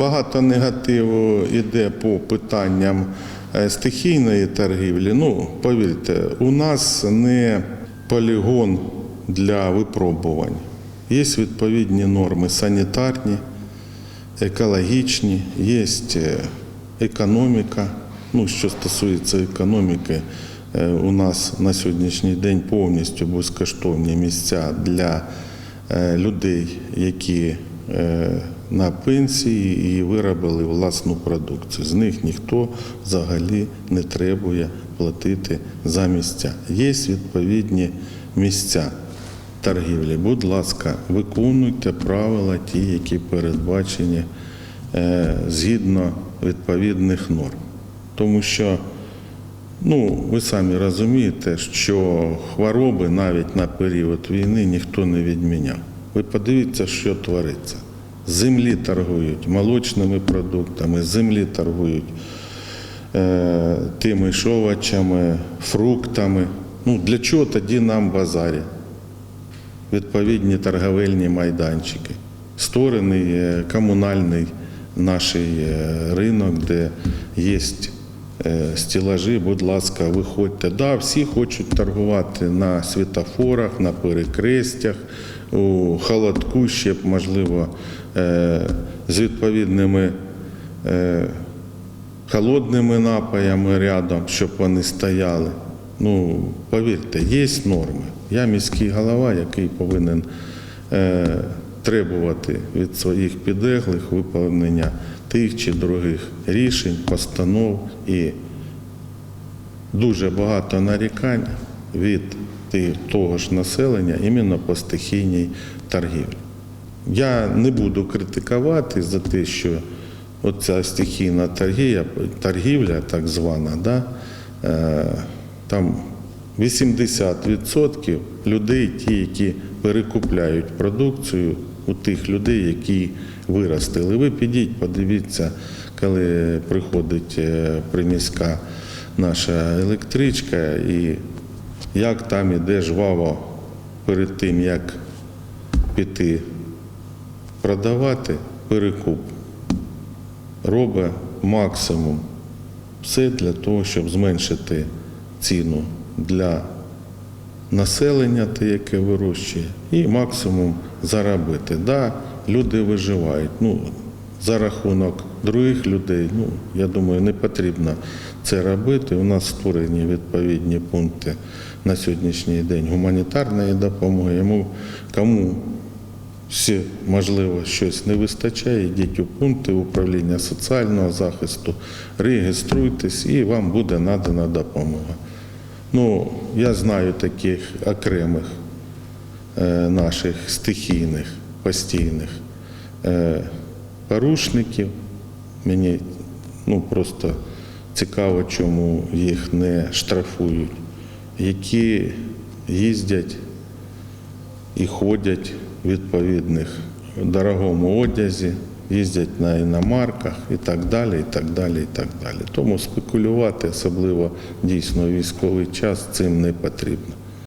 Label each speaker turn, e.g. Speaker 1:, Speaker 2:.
Speaker 1: багато негативу йде по питанням е, стихійної торгівлі. Ну, повірте, у нас не полігон для випробувань. Є відповідні норми санітарні, екологічні, є е, економіка. Ну, що стосується економіки, е, у нас на сьогоднішній день повністю безкоштовні місця для людей, які на пенсії і виробили власну продукцію. З них ніхто взагалі не требує платити за місця. Є відповідні місця торгівлі. Будь ласка, виконуйте правила ті, які передбачені е, згідно відповідних норм. Тому що Ну, ви самі розумієте, що хвороби навіть на період війни ніхто не відміняв. Ви подивіться, що твориться. Землі торгують молочними продуктами, землі торгують е, тими ж фруктами. Ну, для чого тоді нам базарі? Відповідні торговельні майданчики. Створений е, комунальний наш е, ринок, де є стілажі, будь ласка, виходьте. Да, всі хочуть торгувати на світофорах, на перекрестях, у холодку ще б, можливо, е, з відповідними е, холодними напоями рядом, щоб вони стояли. Ну, повірте, є норми. Я міський голова, який повинен е, требувати від своїх підлеглих виповнення тих чи других рішень, постанов і дуже багато нарікань від того ж населення іменно по стихійній торгівлі. Я не буду критикувати за те, що оця стихійна торгівля, торгівля так звана, да, е, там 80% людей, ті, які перекупляють продукцію у тих людей, які виростили. Ви підіть, подивіться, коли приходить е, приміська наша електричка, і як там іде жваво перед тим, як піти продавати перекуп. Робить максимум все для того, щоб зменшити ціну для населення, те, яке вирощує, і максимум заробити. Да, люди виживають. Ну, за рахунок других людей, ну, я думаю, не потрібно це робити. У нас створені відповідні пункти на сьогоднішній день гуманітарної допомоги. Йому кому всі, можливо, щось не вистачає, йдіть у пункти управління соціального захисту, реєструйтесь і вам буде надана допомога. Ну, я знаю таких окремих е, наших стихійних, постійних е, порушників. Мені ну, просто цікаво, чому їх не штрафують, які їздять і ходять в відповідних дорогому одязі, їздять на іномарках і так далі, і так далі, і так далі. Тому спекулювати, особливо дійсно військовий час, цим не потрібно.